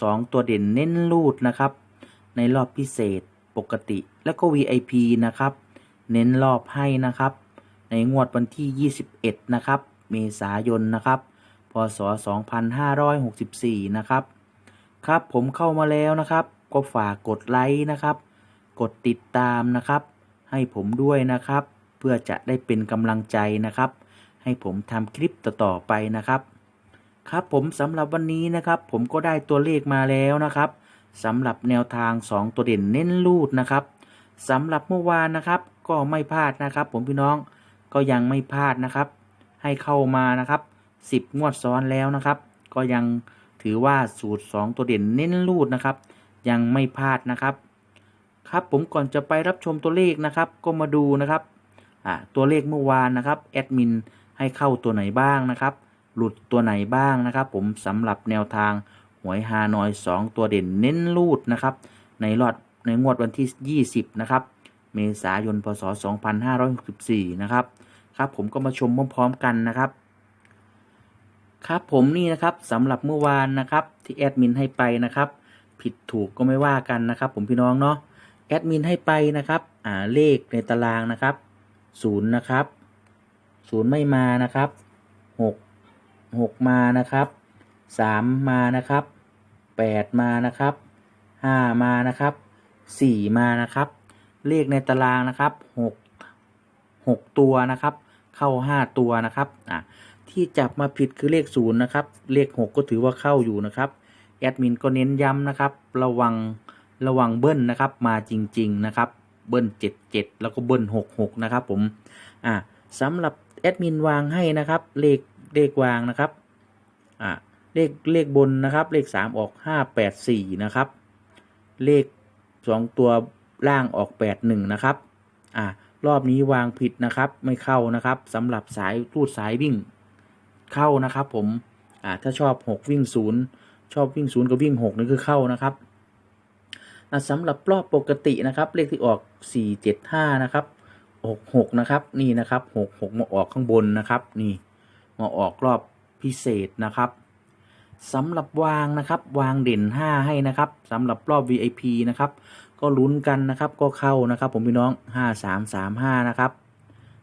สองตัวเด่นเน้นรูดนะครับ ในรอบพิเศษปกติแล้วก็ VIP นะครับ เน้นรอบให้นะครับ ในงวดวันที่ 21 นะครับ เมษายนนะครับ พศ 2564 นะครับ ครับผมเข้ามาแล้วนะครับ ก็ฝากกดไลค์นะครับ กดติดตามนะครับ ให้ผมด้วยนะครับ เพื่อจะได้เป็นกำลังใจนะครับ ให้ผมทำคลิปต่อๆไปนะครับ ครับผมสำหรับวันนี้นะครับผมก็ได้ตัวเลขมาแล้วนะครับสำหรับแนวทาง 2 ตัวเด่นเน้นรูดนะครับสำหรับเมื่อวานนะครับก็ไม่พลาดนะครับ ผมพี่น้องก็ยังไม่พลาดนะครับ ให้เข้ามานะครับ 10 งวดซ้อนแล้วนะครับ ก็ยังถือว่าสูตร 2 ตัวเด่นเน้นรูดนะครับ ยังไม่พลาดนะครับ ครับผมก่อนจะไปรับชมตัวเลขนะครับ ก็มาดูนะครับตัวเลขเมื่อวานนะครับแอดมินให้เข้าตัวไหนบ้างนะครับ หลุดตัวไหนบ้างนะครับ ผมสำหรับแนวทางหวยฮานอย 2 ตัวเด่นเน้นรูดนะครับ ในรอดในงวดวันที่ 20 นะครับ เมษายนพศ 2564 นะครับ ครับผมก็มาชมพร้อมๆกันนะครับครับผมนี่นะครับสำหรับเมื่อวานนะครับที่แอดมินให้ไปนะครับ ผิดถูกก็ไม่ว่ากันนะครับ ผมพี่น้องเนาะแอดมินให้ไปนะครับอ่าเลขในตารางนะครับศูนย์นะครับศูนย์ไม่มานะครับหก หกมานะครับสามมานะครับแปดมานะครับห้ามานะครับสี่มานะครับ เลขในตารางนะครับหกหกตัวนะครับ เข้าห้าตัวนะครับอะที่จับมาผิดคือเลขศูนย์นะครับ เลขหกก็ถือว่าเข้าอยู่นะครับแอดมินก็เน้นย้ำนะครับ ระวังระวังเบิ้ลนะครับ มาจริง ๆนะครับ เบิ้ลเจ็ดเจ็ดแล้วก็เบิ้ลหกหกนะครับ ผมอ่าสำหรับแอดมินวางให้นะครับ เลข เลขวางนะครับอ่าเลขเลขบนนะครับ เลขสามออกห้าแปดสี่นะครับ เลขสองตัวล่างออกแปดหนึ่งนะครับอ่ารอบนี้วางผิดนะครับไม่เข้านะครับสำหรับสายรูดสายวิ่งเข้านะครับ ผมอ่าถ้าชอบหกวิ่งศูนย์ชอบวิ่งศูนย์กับวิ่งหกนี่คือเข้านะครับสำหรับรอบปกตินะครับ เลขที่ออกสี่เจ็ดห้านะครับหกหกนะครับ นี่นะครับหกหกมาออกข้างบนนะครับ นี่ มาออกรอบพิเศษนะครับสำหรับวางนะครับวางเด่นห้าให้นะครับสำหรับรอบ VIP นะครับ ก็ลุ้นกันนะครับก็เข้านะครับ ผมพี่น้องห้าสามสามห้านะครับ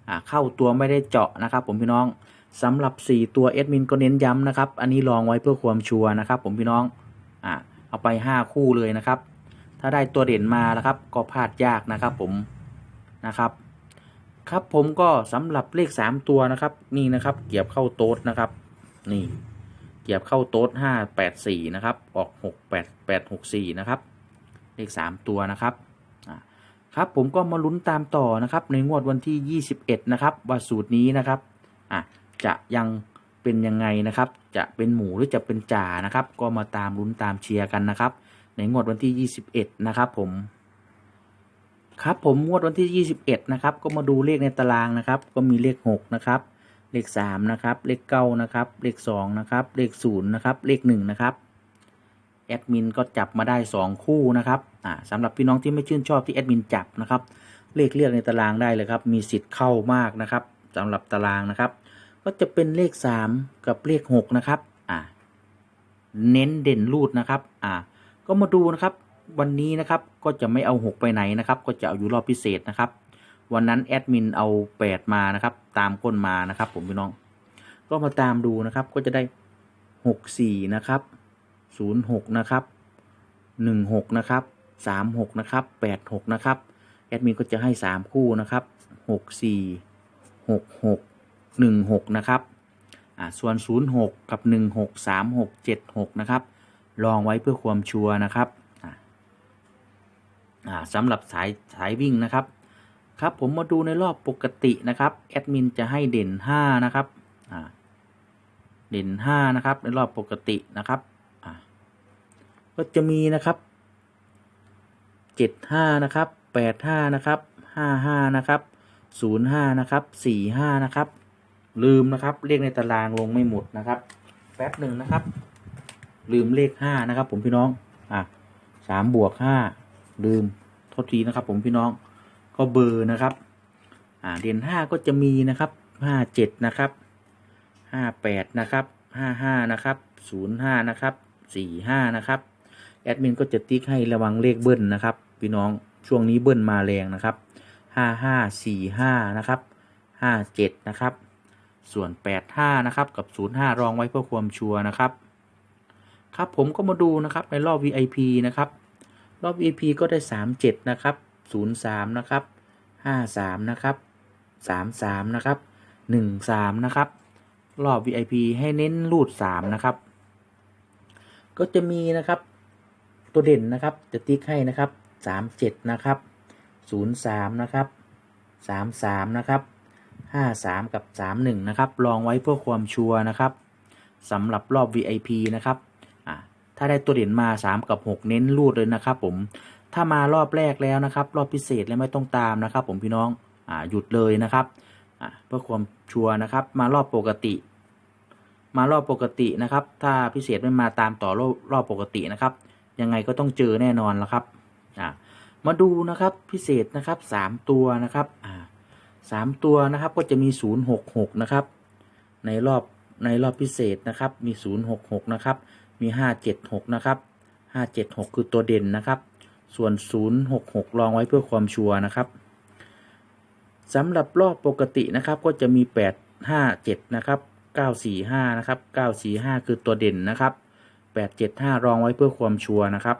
อ่าเข้าตัวไม่ได้เจาะนะครับ ผมพี่น้องสำหรับ 4 ตัวเอดมินก็เน้นย้ำนะครับ อันนี้ลองไว้เพื่อความชัวร์นะครับ ผมพี่น้องอ่าเอาไป 5 คู่เลยนะครับ ถ้าได้ตัวเด่นมานะครับ ก็พลาดยากนะครับ ผมนะครับ ครับผมก็สำหรับเลข3ตัวนะครับ นี่นะครับเกียบเข้าโต๊ดนะครับ นี่ เกียบเข้าโต๊ด5 8 4นะครับ ออก6 8 8 6 4นะครับ เลข3ตัวนะครับอ่าครับผมก็มาลุ้นตามต่อนะครับ ในงวดวันที่ 21 นะครับ ว่าสูตรนี้นะครับอะจะยังเป็นยังไงนะครับ จะเป็นหมูหรือจะเป็นจ่านะครับ ก็มาตามลุ้นตามเชียร์กันนะครับ ในงวดวันที่ 21 นะครับผม ครับผมงวดวันที่ 21 นะครับ ก็มาดูเลขในตารางนะครับ ก็มีเลข 6 นะครับ เลข 3 นะครับ เลข 9 นะครับ เลข 2 นะครับ เลข 0 นะครับ เลข 1 นะครับ แอดมินก็จับมาได้ 2 คู่นะครับอ่าสำหรับพี่น้องที่ไม่ชื่นชอบที่แอดมินจับนะครับ เลขเลือกในตารางได้เลยครับ มีสิทธิ์เข้ามากนะครับสำหรับตารางนะครับ ก็จะเป็นเลข 3 กับเลข 6 นะครับอ่าเน้นเด่นรูดนะครับอ่าก็มาดูนะครับ วันนี้นะครับก็จะไม่เอา 6 ไปไหนนะครับ ก็จะเอาอยู่รอบพิเศษนะครับ วันนั้นแอดมินเอา 8 มานะครับ ตามก้นมานะครับ ผมพี่น้อง ก็มาตามดูนะครับ ก็จะได้ 6 4 นะครับ 0 6 นะครับ 1 6 นะครับ 3 6 นะครับ 8 6 นะครับ แอดมินก็จะให้ 3 คู่นะครับ 6 4 6 6หนึ่งหกนะครับอ่าส่วนศูนย์หกกับหนึ่งหกสามหกเจ็ดหกนะครับ ลองไว้เพื่อความชัวร์นะครับ สำหรับสายสายวิ่งนะครับครับผมมาดูในรอบปกตินะครับแอดมินจะให้เด่นห้านะครับเด่นห้านะครับ ในรอบปกตินะครับก็จะมีนะครับเจ็ดห้านะครับแปดห้านะครับห้าห้านะครับศูนย์ห้านะครับสี่ห้านะครับลืมนะครับเลขในตารางลงไม่หมดนะครับแป๊บหนึ่งนะครับ ลืมเลขห้านะครับ ผมพี่น้องอะสามบวกห้า ลืมโทษทีนะครับ ผมพี่น้องก็เบอร์นะครับ อ่าเดือนห้าก็จะมีนะครับห้าเจ็ดนะครับห้าแปดนะครับห้าห้านะครับศูนย์ห้านะครับสี่ห้านะครับแอดมินก็จะติ๊กให้ระวังเลขเบิ้ลนะครับ พี่น้องช่วงนี้เบิ้ลมาแรงนะครับห้าห้าสี่ห้านะครับห้าเจ็ดนะครับ ส่วนแปดห้านะครับกับศูนย์ห้ารองไว้เพื่อความชัวร์นะครับ ครับผมก็มาดูนะครับในรอบ VIP นะครับ รอบ VIP ก็ได้ 37 นะครับ 03 นะครับ 53 นะครับ 33 นะครับ 13 นะครับ รอบ VIP ให้เน้นรูด 3 นะครับ ก็จะมีนะครับตัวเด่นนะครับจะติ๊กให้นะครับ 37 นะครับ 03 นะครับ 33 นะครับ 53 กับ 31 นะครับ ลองไว้เพื่อความชัวร์นะครับสำหรับรอบ VIP นะครับ ถ้าได้ตัวเด่นมา 3 กับ 6 เน้นรูดเลยนะครับผมถ้ามารอบแรกแล้วนะครับ รอบพิเศษแล้วไม่ต้องตามนะครับ ผมพี่น้องอ่าหยุดเลยนะครับอ่าเพื่อความชัวร์นะครับ มารอบปกติ มารอบปกตินะครับ ถ้าพิเศษไม่มาตามต่อรอบรอบปกตินะครับ ยังไงก็ต้องเจอแน่นอนแล้วครับอ่ามาดูนะครับพิเศษนะครับ 3 ตัวนะครับอ่าสามตัวนะครับก็จะมี 066 นะครับ ในรอบในรอบพิเศษนะครับมี 066 นะครับ มี576นะครับ576คือตัวเด่นนะครับ ส่วน066ลองไว้เพื่อความชัวร์นะครับสำหรับรอบปกตินะครับก็จะมี857นะครับ945นะครับ945คือตัวเด่นนะครับ875รองไว้เพื่อความชัวร์นะครับ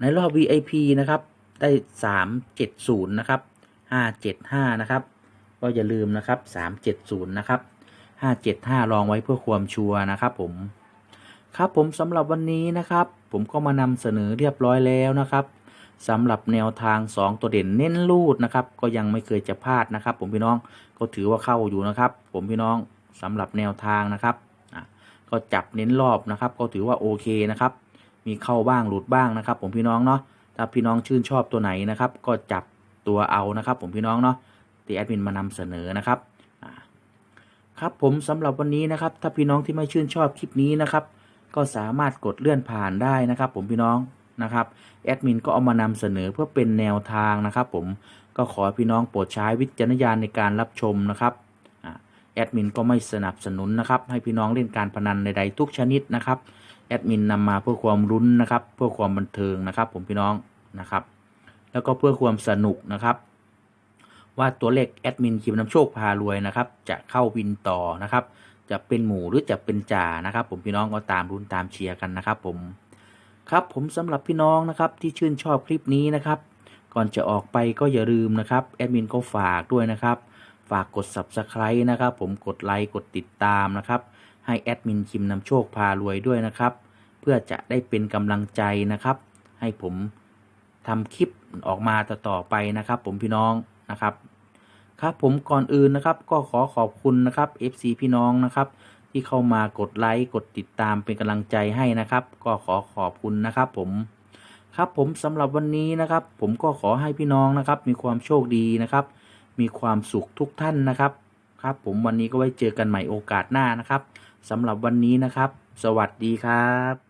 ในรอบ VIP นะครับได้370นะครับ575นะครับก็อย่าลืมนะครับ 370 นะครับ 575รองไว้เพื่อความชัวร์นะครับผม ครับผมสำหรับวันนี้นะครับ ผมก็มานำเสนอเรียบร้อยแล้วนะครับสำหรับแนวทาง 2 ตัวเด่นเน้นรูดนะครับ ก็ยังไม่เคยจะพลาดนะครับ ผมพี่น้องก็ถือว่าเข้าอยู่นะครับ ผมพี่น้องสำหรับแนวทางนะครับก็จับเน้นรอบนะครับ ก็ถือว่าโอเคนะครับ มีเข้าบ้างหลุดบ้างนะครับ ผมพี่น้องเนาะถ้าพี่น้องชื่นชอบตัวไหนนะครับ ก็จับตัวเอานะครับ ผมพี่น้องเนาะที่แอดมินมานำเสนอนะครับครับผมสำหรับวันนี้นะครับ ถ้าพี่น้องที่ไม่ชื่นชอบคลิปนี้นะครับ ก็สามารถกดเลื่อนผ่านได้นะครับผมพี่น้องนะครับแอดมินก็เอามานำเสนอเพื่อเป็นแนวทางนะครับผมก็ขอพี่น้องโปรดใช้วิจารณญาณในการรับชมนะครับแอดมินก็ไม่สนับสนุนนะครับให้พี่น้องเล่นการพนันใดๆทุกชนิดนะครับแอดมินนำมาเพื่อความรุ้นนะครับเพื่อความบันเทิงนะครับ ผมพี่น้องนะครับ แล้วก็เพื่อความสนุกนะครับ ว่าตัวเลขแอดมินคิมน้ำโชคพารวยนะครับ จะเข้าวินต่อนะครับ จะเป็นหมูหรือจะเป็นจ่านะครับ ผมพี่น้องก็ตามรุ้นตามเชียร์กันนะครับ ผมครับผมสำหรับพี่น้องนะครับที่ชื่นชอบคลิปนี้นะครับ ก่อนจะออกไปก็อย่าลืมนะครับแอดมินก็ฝากด้วยนะครับ ฝากกด subscribe นะครับ ผมกดไลค์กดติดตามนะครับ ให้แอดมินคิมนำโชคพารวยด้วยนะครับ เพื่อจะได้เป็นกำลังใจนะครับ ให้ผมทำคลิปออกมาต่อๆไปนะครับ ผมพี่น้องนะครับ ครับผมก่อนอื่นนะครับก็ขอขอบคุณนะครับ FC พี่น้องนะครับ ที่เข้ามากดไลค์กดติดตามเป็นกำลังใจให้นะครับ ก็ขอขอบคุณนะครับผมครับผมสำหรับวันนี้นะครับ ผมก็ขอให้พี่น้องนะครับ มีความโชคดีนะครับ มีความสุขทุกท่านนะครับ ครับ ผมวันนี้ก็ไว้เจอกันใหม่โอกาสหน้านะครับสำหรับวันนี้นะครับ สวัสดีครับ